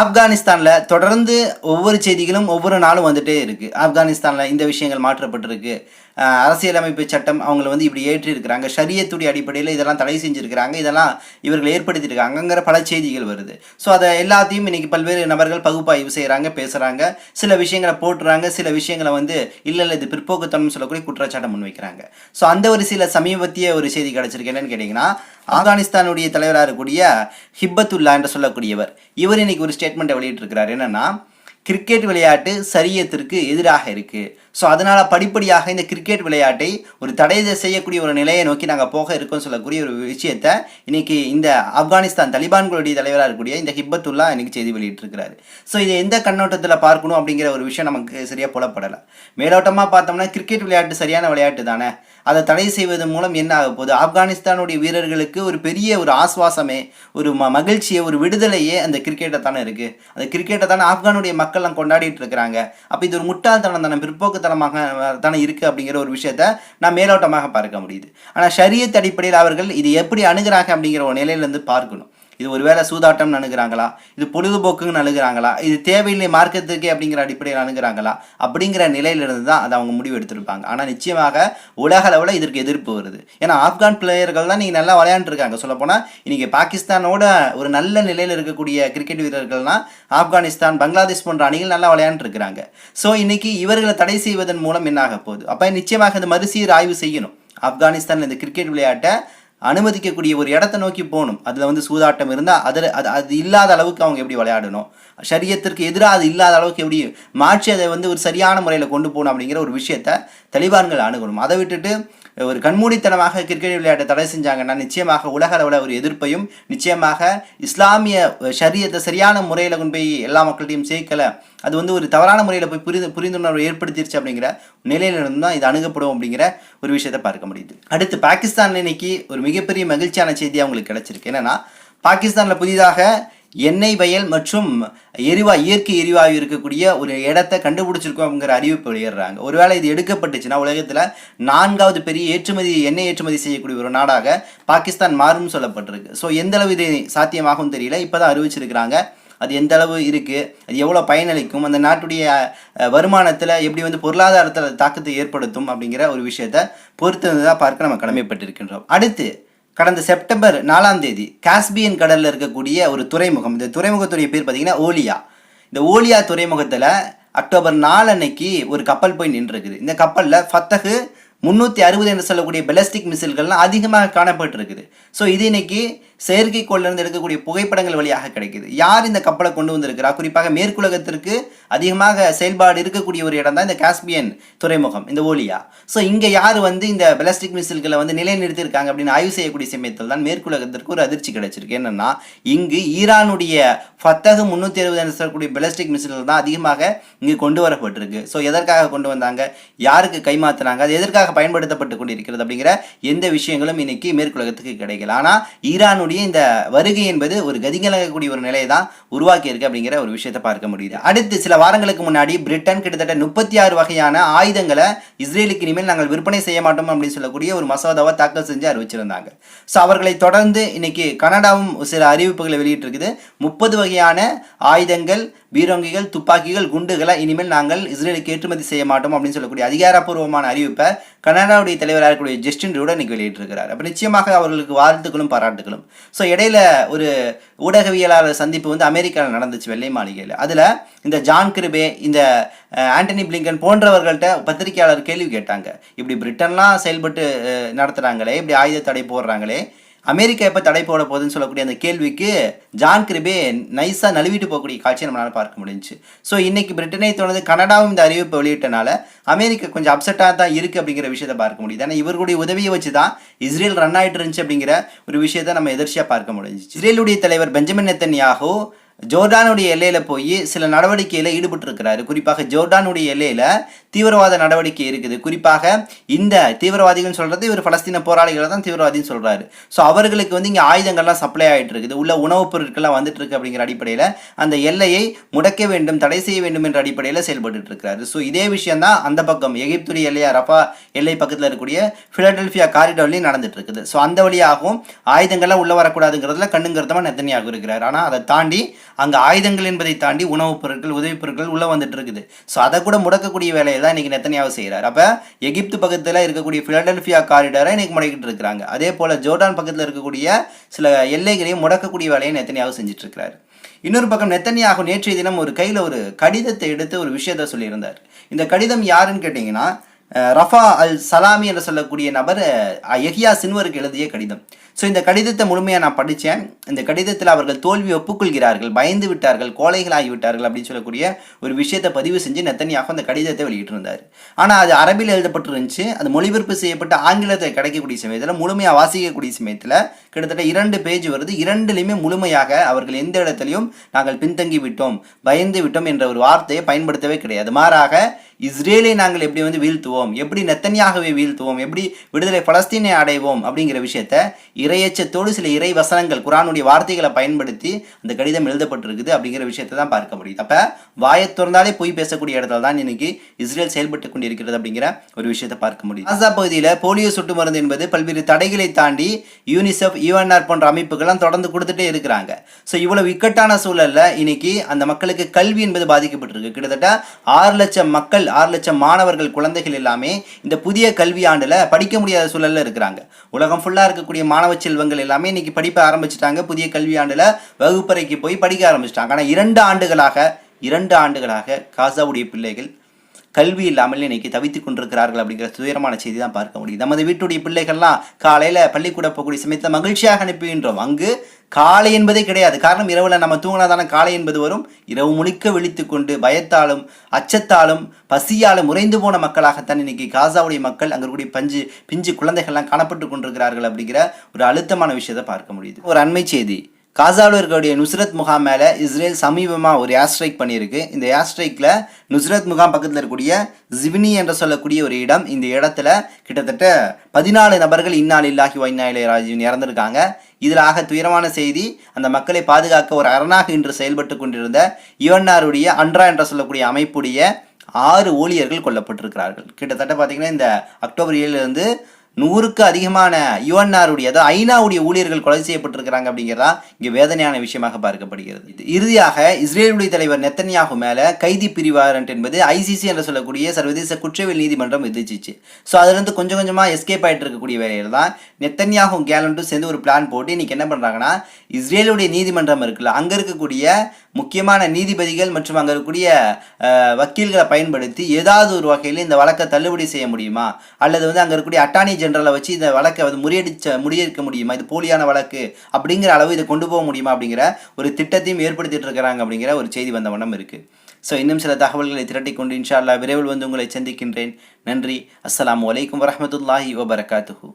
ஆப்கானிஸ்தானில் தொடர்ந்து ஒவ்வொரு செய்திகளும் ஒவ்வொரு நாளும் வந்துட்டே இருக்குது ஆப்கானிஸ்தானில் இந்த விஷயங்கள் மாற்றப்பட்டிருக்கு. அரசியலமைப்பு சட்டம் அவங்கள வந்து இப்படி ஏற்றிருக்கிறாங்க ஷரியத்துடைய அடிப்படையில் இதெல்லாம் தடை செஞ்சுருக்கிறாங்க. இதெல்லாம் இவர்கள் ஏற்படுத்தியிருக்காங்கங்கிற பல செய்திகள் வருது. ஸோ அதை எல்லாத்தையும் இன்னைக்கு பல்வேறு நபர்கள் பகுப்பாய்வு செய்கிறாங்க பேசுகிறாங்க சில விஷயங்களை போட்டுறாங்க. சில விஷயங்களை வந்து இல்லை இல்லை இது பிற்போக்குத்தனம் சொல்லக்கூடிய குற்றச்சாட்டை முன்வைக்கிறாங்க. ஸோ அந்த ஒரு சில சமீபத்திய ஒரு செய்தி கிடச்சிருக்கு. என்னன்னு கேட்டிங்கன்னா ஆப்கானிஸ்தானுடைய தலைவராக இருக்கக்கூடிய ஹிப்பத்துல்லா என்று சொல்லக்கூடியவர். இவர் இன்னைக்கு ஒரு ஸ்டேட்மெண்ட்டை வெளியிட்டிருக்கிறார். என்னன்னா கிரிக்கெட் விளையாட்டு சரியத்திற்கு எதிராக இருக்கு. ஸோ அதனால் படிப்படியாக இந்த கிரிக்கெட் விளையாட்டை ஒரு தடை செய்யக்கூடிய ஒரு நிலையை நோக்கி நாங்கள் போக இருக்கோம்னு சொல்லக்கூடிய ஒரு விஷயத்தை இன்னைக்கு இந்த ஆப்கானிஸ்தான் தலிபான்களுடைய தலைவராக இருக்கக்கூடிய இந்த ஹிப்பத்துல்லா இன்னைக்கு செய்தி வெளியிட்டிருக்கிறாரு. ஸோ இது எந்த கண்ணோட்டத்தில் பார்க்கணும் அப்படிங்கிற ஒரு விஷயம் நமக்கு சரியாக புலப்படலை. மேலோட்டமாக பார்த்தோம்னா கிரிக்கெட் விளையாட்டு சரியான விளையாட்டு தானே. அதை தடை செய்வதன் மூலம் என்ன ஆக போகுது? ஆப்கானிஸ்தானுடைய வீரர்களுக்கு ஒரு பெரிய ஒரு ஆஸ்வாசமே ஒரு ம மகிழ்ச்சியை ஒரு விடுதலையே அந்த கிரிக்கெட்டை தானே இருக்குது அந்த கிரிக்கெட்டை தானே ஆப்கானுடைய மக்கள்லாம் கொண்டாடிட்டு இருக்கிறாங்க. அப்போ இது ஒரு முட்டாள்தனம் தானே பிற்போக்குத்தனமாக தானே இருக்கு அப்படிங்கிற ஒரு விஷயத்த நான் மேலோட்டமாக பார்க்க முடியுது. ஆனால் ஷரியத் அடிப்படையில் அவர்கள் இது எப்படி அணுகிறாங்க அப்படிங்கிற ஒரு நிலையிலேருந்து பார்க்கணும். இது ஒருவேளை சூதாட்டம் அணுகிறாங்களா? இது பொழுதுபோக்குன்னு அணுகிறாங்களா? இது தேவையில்லை மார்க்கத்துக்கு அப்படிங்கிற அடிப்படையில் அணுகிறாங்களா? அப்படிங்கிற நிலையிலிருந்து தான் அதை அவங்க முடிவு எடுத்திருப்பாங்க. ஆனால் நிச்சயமாக உலக அளவில் இதற்கு எதிர்ப்பு வருது. ஏன்னா ஆப்கான் பிளேயர்கள் தான் நீங்கள் நல்லா விளையாண்டுருக்காங்க சொல்லப்போனால் இன்றைக்கி பாகிஸ்தானோட ஒரு நல்ல நிலையில் இருக்கக்கூடிய கிரிக்கெட் வீரர்கள்னால் ஆப்கானிஸ்தான் பங்களாதேஷ் போன்ற அணிகள் நல்லா விளையாண்டுருக்கிறாங்க ஸோ இன்றைக்கி இவர்களை தடை செய்வதன் மூலம் என்ன ஆக போகுது? அப்போ நிச்சயமாக இந்த மறுசீர் ஆய்வு செய்யணும். ஆப்கானிஸ்தான் இந்த கிரிக்கெட் விளையாட்டை அனுமதிக்கக்கூடிய ஒரு இடத்த நோக்கி போகணும். அதில் வந்து சூதாட்டம் இருந்தால் அதில் அது அது இல்லாத அளவுக்கு அவங்க எப்படி விளையாடணும்? சரியத்திற்கு எதிராக அது இல்லாத அளவுக்கு எப்படி மாற்றி அதை வந்து ஒரு சரியான முறையில் கொண்டு போகணும் அப்படிங்கிற ஒரு விஷயத்த தெளிவான்கள் அணுகணும். அதை விட்டுட்டு ஒரு கண்மூடித்தனமாக கிரிக்கெட் விளையாட்டை தடை செஞ்சாங்கன்னா நிச்சயமாக உலக அளவில் ஒரு எதிர்ப்பையும் நிச்சயமாக இஸ்லாமிய சரியத்தை சரியான முறையில் கொண்டு போய் எல்லா மக்கள்கிட்டையும் சேர்க்கலை. அது வந்து ஒரு தவறான முறையில் போய் புரிந்து புரிந்துணர்வு ஏற்படுத்திருச்சு அப்படிங்கிற நிலையிலிருந்து தான் இது அணுகப்படும் அப்படிங்கிற ஒரு விஷயத்தை பார்க்க முடியுது. அடுத்து பாகிஸ்தான் இன்னைக்கு ஒரு மிகப்பெரிய மகிழ்ச்சியான செய்தி அவங்களுக்கு கிடைச்சிருக்கு. என்னன்னா பாகிஸ்தானில் புதிதாக எண்ணெய் வயல் மற்றும் எரிவா இயற்கை எரிவாயு இருக்கக்கூடிய ஒரு இடத்த கண்டுபிடிச்சிருக்கோங்கிற அறிவிப்பு வெளியிடுறாங்க. ஒருவேளை இது எடுக்கப்பட்டுச்சுன்னா உலகத்தில் நான்காவது பெரிய ஏற்றுமதி எண்ணெய் ஏற்றுமதி செய்யக்கூடிய ஒரு நாடாக பாகிஸ்தான் மாறும் சொல்லப்பட்டிருக்கு. ஸோ எந்த அளவு இது சாத்தியமாகும் தெரியல. இப்போ தான் அறிவிச்சிருக்கிறாங்க. அது எந்த அளவு இருக்குது அது எவ்வளோ பயனளிக்கும்? அந்த நாட்டுடைய வருமானத்தில் எப்படி வந்து பொருளாதாரத்தில் தாக்கத்தை ஏற்படுத்தும் அப்படிங்கிற ஒரு விஷயத்தை பொறுத்து தான் பார்க்க நம்ம கடமைப்பட்டிருக்கின்றோம். அடுத்து கடந்த செப்டம்பர் நாலாம் தேதி காஸ்பியன் கடலில் இருக்கக்கூடிய ஒரு துறைமுகம். இந்த துறைமுகத்துடைய பேர் பார்த்தீங்கன்னா ஓலியா. இந்த ஓலியா துறைமுகத்தில் அக்டோபர் நாலு அன்னைக்கு ஒரு கப்பல் போய் நின்றுருக்குது. இந்த கப்பலில் ஃபத்தகு முந்நூற்றி அறுபது என்று சொல்லக்கூடிய பெலஸ்டிக் மிசில்கள்லாம் அதிகமாக காணப்பட்டிருக்குது. ஸோ இது இன்னைக்கு செயற்கைக்கோளிலிருந்து எடுக்கக்கூடிய புகைப்படங்கள் வழியாக கிடைக்குது. யார் இந்த கப்பலை கொண்டு வந்திருக்கிறா? குறிப்பாக மேற்குலகத்திற்கு அதிகமாக செயல்பாடு இருக்கக்கூடிய ஒரு இடம் தான் இந்த காஸ்பியன் துறைமுகம் இந்த ஓலியா. ஸோ இங்கே யார் வந்து இந்த பெலஸ்டிக் மிசில்களை வந்து நிலைநிறுத்தியிருக்காங்க அப்படின்னு ஆய்வு செய்யக்கூடிய சமயத்தில் தான் மேற்குலகத்திற்கு ஒரு அதிர்ச்சி கிடைச்சிருக்கு. என்னென்னா இங்கு ஈரானுடைய ஃபத்தகு முந்நூற்றி அறுபது என்று சொல்லக்கூடிய பெலஸ்டிக் மிசில்கள் தான் அதிகமாக இங்கு கொண்டு வரப்பட்டிருக்கு. ஸோ எதற்காக கொண்டு வந்தாங்க? யாருக்கு கைமாத்தினாங்க? அது எதற்காக பயன்படுத்தப்பட்டு கொண்டிருக்கிறது அப்படிங்கிற எந்த விஷயங்களும் இன்னைக்கு மேற்குலகத்துக்கு கிடைக்கல. ஆனால் ஈரானுடைய இந்த வருகை என்பது ஒரு கதிகலகக்கூடிய ஒரு நிலையை தான் உருவாக்கி இருக்கு அப்படிங்கிற ஒரு விஷயத்தை பார்க்க முடியுது. அடுத்து சில வாரங்களுக்கு முன்னாடி பிரிட்டன் கிட்டத்தட்ட முப்பத்தி ஆறு வகையான ஆயுதங்களை இஸ்ரேலுக்கு இனிமேல் நாங்கள் விற்பனை செய்ய மாட்டோம் அப்படின்னு சொல்லக்கூடிய ஒரு மசோதாவை தாக்கல் செஞ்சு அறிவிச்சிருந்தாங்க. ஸோ அவர்களை தொடர்ந்து இன்னைக்கு கனடாவும் சில அறிவிப்புகளை வெளியிட்டிருக்குது. முப்பது வகையான ஆயுதங்கள் பீரங்கிகள் துப்பாக்கிகள் குண்டுகளை இனிமேல் நாங்கள் இஸ்ரேலுக்கு ஏற்றுமதி செய்ய மாட்டோம் அப்படின்னு சொல்லக்கூடிய அதிகாரப்பூர்வமான அறிவிப்பை கனடாவுடைய தலைவராக இருக்கக்கூடிய ஜஸ்டின் ரூட இன்னைக்கு வெளியிட்டிருக்கிறார். அப்போ நிச்சயமாக அவர்களுக்கு வாழ்த்துக்களும் பாராட்டுகளும். ஸோ இடையில ஒரு ஊடகவியலாளர் சந்திப்பு வந்து அமெரிக்காவில் நடந்துச்சு வெள்ளை மாளிகையில். அதில் இந்த ஜான் கிருபே இந்த ஆண்டனி பிளிங்கன் போன்றவர்கள்ட்ட பத்திரிகையாளர் கேள்வி கேட்டாங்க. இப்படி பிரிட்டன்லாம் செயல்பட்டு நடத்துகிறாங்களே இப்படி ஆயுத தடை போடுறாங்களே அமெரிக்கா எப்போ தடை போட போகுதுன்னு சொல்லக்கூடிய அந்த கேள்விக்கு ஜான் கிரிபே நைஸாக நழுவிட்டு போகக்கூடிய காட்சியை நம்மளால் பார்க்க முடிஞ்சுச்சு. ஸோ இன்றைக்கி பிரிட்டனை தொடர்ந்து கனடாவும் இந்த அறிவிப்பை வெளியிட்டனால அமெரிக்கா கொஞ்சம் அப்செட்டாக தான் இருக்குது அப்படிங்கிற விஷயத்தை பார்க்க முடியுது. ஏன்னா இவர்களுடைய உதவியை வச்சு தான் இஸ்ரேல் ரன் ஆகிட்டு இருந்துச்சு அப்படிங்கிற ஒரு விஷயத்தை நம்ம எதிர்ச்சியாக பார்க்க முடிஞ்சு இஸ்ரேலுடைய தலைவர் பெஞ்சமின் நெத்தன்யாகு ஜோர்டானுடைய எல்லையில் போய் சில நடவடிக்கையில் ஈடுபட்டிருக்கிறாரு. குறிப்பாக ஜோர்டானுடைய எல்லையில் தீவிரவாத நடவடிக்கை இருக்குது. குறிப்பாக இந்த தீவிரவாதிகள் சொல்கிறது இவர் பலஸ்தீன போராளிகளை தான் தீவிரவாதின்னு சொல்கிறாரு ஸோ அவர்களுக்கு வந்து இங்கே ஆயுதங்கள்லாம் சப்ளை ஆகிட்டு இருக்குது. உள்ள உணவுப் பொருட்கள்லாம் வந்துட்டு இருக்கு அப்படிங்கிற அடிப்படையில் அந்த எல்லையை முடக்க வேண்டும் தடை செய்ய வேண்டும் என்ற அடிப்படையில் செயல்பட்டு இருக்கிறாரு ஸோ இதே விஷயம் தான் அந்த பக்கம் எகிப்துடைய எல்லையா ரஃபா எல்லை பக்கத்தில் இருக்கக்கூடிய ஃபிலடெல்ஃபியா காரிடோர்லையும் நடந்துட்டு இருக்குது ஸோ அந்த வழியாகவும் ஆயுதங்கள்லாம் உள்ளே வரக்கூடாதுங்கிறதுல கண்ணுங்கிறதமாக நெத்தனியாக இருக்கிறார். ஆனால் அதை தாண்டி அங்கே ஆயுதங்கள் என்பதை தாண்டி உணவுப் பொருட்கள் உதவிப் பொருட்கள் உள்ளே வந்துட்டு இருக்குது ஸோ அதை கூட முடக்கக்கூடிய வேலையை தான் இன்றைக்கி நெத்தனியாக செய்கிறார் அப்போ எகிப்து பக்கத்தில் இருக்கக்கூடிய ஃபிலடெல்ஃபியா காரிடாரை இன்றைக்கி முடக்கிட்டு இருக்கிறாங்க. அதே போல் ஜோர்டான் பக்கத்தில் இருக்கக்கூடிய சில எல்லைகளையும் முடக்கக்கூடிய வேலையை நெத்தனியாக செஞ்சுட்டு இருக்கிறார் இன்னொரு பக்கம் நெத்தனியாக நேற்றைய தினம் ஒரு கையில் ஒரு கடிதத்தை எடுத்து ஒரு விஷயத்தை சொல்லியிருந்தார். இந்த கடிதம் யாருன்னு கேட்டிங்கன்னா ரஃபா அல் சலாமி என்று சொல்லக்கூடிய நபர் எஹியா சின்வருக்கு எழுதிய கடிதம். ஸோ இந்த கடிதத்தை முழுமையாக நான் படித்தேன் இந்த கடிதத்தில் அவர்கள் தோல்வி ஒப்புக்கொள்கிறார்கள் பயந்து விட்டார்கள் கோலைகளாகிவிட்டார்கள் அப்படின்னு சொல்லக்கூடிய ஒரு விஷயத்தை பதிவு செஞ்சு நெத்தனியாக அந்த கடிதத்தை வெளியிட்டிருந்தார். ஆனால் அது அரபில் எழுதப்பட்டிருந்துச்சு. அது மொழிபெயர்ப்பு செய்யப்பட்ட ஆங்கிலத்தில் கிடைக்கக்கூடிய சமயத்தில் முழுமையாக வாசிக்கக்கூடிய சமயத்தில் கிட்டத்தட்ட இரண்டு பேஜ் வருது. இரண்டுலையுமே முழுமையாக அவர்கள் எந்த இடத்துலையும் நாங்கள் பின்தங்கி விட்டோம் பயந்து விட்டோம் என்ற ஒரு வார்த்தையை பயன்படுத்தவே கிடையாது. மாறாக இஸ்ரேலை நாங்கள் எப்படி வந்து வீழ்த்துவோம் எப்படி நெத்தனியாகவே வீழ்த்துவோம் எப்படி விடுதலை பலஸ்தீனை அடைவோம் அப்படிங்கிற விஷயத்த இறையச்சத்தோடு சில இறை வசனங்கள் குரானுடைய வார்த்தைகளை பயன்படுத்தி அந்த கடிதம் எழுதப்பட்டிருக்குது அப்படிங்கிற விஷயத்தை தான் பார்க்க முடியுது. அப்போ வாயை திறந்தாலே போய் பேசக்கூடிய இடத்துல தான் இன்னைக்கு இஸ்ரேல் செயல்பட்டு கொண்டிருக்கிறது அப்படிங்கிற ஒரு விஷயத்தை பார்க்க முடியும் காசா பகுதியில் போலியோ சொட்டு மருந்து என்பது பல்வேறு தடைகளை தாண்டி யூனிசெஃப் யூஎன்ஆர் போன்ற அமைப்புகள்லாம் தொடர்ந்து கொடுத்துட்டே இருக்கிறாங்க. ஸோ இவ்வளவு இக்கட்டான சூழல்ல இன்னைக்கு அந்த மக்களுக்கு கல்வி என்பது பாதிக்கப்பட்டிருக்கு. கிட்டத்தட்ட ஆறு லட்சம் மக்கள் ஆறு லட்சம் மாணவர்கள் குழந்தைகள் எல்லாமே இந்த புதிய கல்வி ஆண்டுல படிக்க முடியாத சூழல்ல இருக்கிறாங்க. உலகம் ஃபுல்லா இருக்கக்கூடிய மாணவ செல்வங்கள் எல்லாமே இன்னைக்கு படிப்ப ஆரம்பிச்சிட்டாங்க. புதிய கல்வி ஆண்டுல வகுப்பறைக்கு போய் படிக்க ஆரம்பிச்சிட்டாங்க. ஆனால் இரண்டு ஆண்டுகளாக இரண்டு ஆண்டுகளாக காசாவுடைய பிள்ளைகள் கல்வி இல்லாமல் இன்னைக்கு தவித்துக் கொண்டிருக்கிறார்கள் அப்படிங்கிற துயரமான செய்தி தான் பார்க்க முடியுது. நமது வீட்டுடைய பிள்ளைகள்லாம் காலையில் பள்ளிக்கூட போகக்கூடிய சமயத்தில் மகிழ்ச்சியாக அனுப்புகின்றோம் அங்கு காலை என்பதே கிடையாது. காரணம் இரவில் நம்ம தூங்கினா தானே காலை என்பது வரும். இரவு முழுக்க விழித்து கொண்டு பயத்தாலும் அச்சத்தாலும் பசியாலும் உறைந்து போன மக்களாகத்தான் இன்னைக்கு காசாவுடைய மக்கள் அங்கே இருக்கக்கூடிய பஞ்சு பிஞ்சு குழந்தைகள்லாம் காணப்பட்டு கொண்டிருக்கிறார்கள் அப்படிங்கிற ஒரு அழுத்தமான விஷயத்தை பார்க்க முடியுது. ஒரு அண்மை செய்தி. காசாவில் இருக்கக்கூடிய நுஸ்ரத் முகாம் மேலே இஸ்ரேல் சமீபமாக ஒரு ஏர் ஸ்ட்ரைக் பண்ணியிருக்கு. இந்த ஏர் ஸ்ட்ரைக்கில் நுஸ்ரத் முகாம் பக்கத்தில் இருக்கக்கூடிய ஜிவினி என்று சொல்லக்கூடிய ஒரு இடம். இந்த இடத்துல கிட்டத்தட்ட பதினாலு நபர்கள் இன்னால் இல்லாஹி வைநாயிலே ராஜீவன் இறந்திருக்காங்க. இதில் ஆக துயரமான செய்தி அந்த மக்களை பாதுகாக்க ஒரு அரணாக இன்று செயல்பட்டு கொண்டிருந்த யுஎன்ஆருடைய அன்ரா என்று சொல்லக்கூடிய அமைப்புடைய ஆறு ஊழியர்கள் கொல்லப்பட்டிருக்கிறார்கள். கிட்டத்தட்ட பார்த்திங்கன்னா இந்த அக்டோபர் ஏழுலேருந்து நூறுக்கு அதிகமான யுஎன்ஆருடைய அதாவது ஐநாவுடைய ஊழியர்கள் கொலை செய்யப்பட்டிருக்கிறாங்க அப்படிங்கிறதா இங்கே வேதனையான விஷயமாக பார்க்கப்படுகிறது. இது இறுதியாக இஸ்ரேலுடைய தலைவர் நெத்தன்யாகு மேலே கைதி பிரிவாரண்ட் என்பது ஐசிசி என்று சொல்லக்கூடிய சர்வதேச குற்றவியல் நீதிமன்றம் விதிச்சிச்சு. ஸோ அதுலேருந்து கொஞ்சம் கொஞ்சமாக எஸ்கேப் ஆகிட்டு இருக்கக்கூடிய வேலையில் தான் நெத்தன்யாகும் கேலண்டும் சேர்ந்து ஒரு பிளான் போட்டு இன்றைக்கி என்ன பண்ணுறாங்கன்னா இஸ்ரேலுடைய நீதிமன்றம் இருக்குல்ல அங்கே இருக்கக்கூடிய முக்கியமான நீதிபதிகள் மற்றும் அங்கே இருக்கக்கூடிய வக்கீல்களை பயன்படுத்தி ஏதாவது ஒரு வகையில் இந்த வழக்கை தள்ளுபடி செய்ய முடியுமா? அல்லது வந்து அங்கே இருக்கக்கூடிய அட்டார்னி ஜெனரலை வச்சு இந்த வழக்கை வந்து முறியடிச்ச முறியடிக்க முடியுமா? இது போலியான வழக்கு அப்படிங்கிற அளவு இதை கொண்டு போக முடியுமா அப்படிங்கிற ஒரு திட்டத்தையும் ஏற்படுத்திட்டு இருக்கிறாங்க அப்படிங்கிற ஒரு செய்தி வந்த வண்ணம் இருக்குது ஸோ இன்னும் சில தகவல்களை திரட்டி கொண்டு இன்ஷா அல்லா விரைவில் வந்து உங்களை சந்திக்கின்றேன். நன்றி. அஸ்லாம் வலைக்கம் வரமத்துல்லாஹி வபரகாத்துஹூ.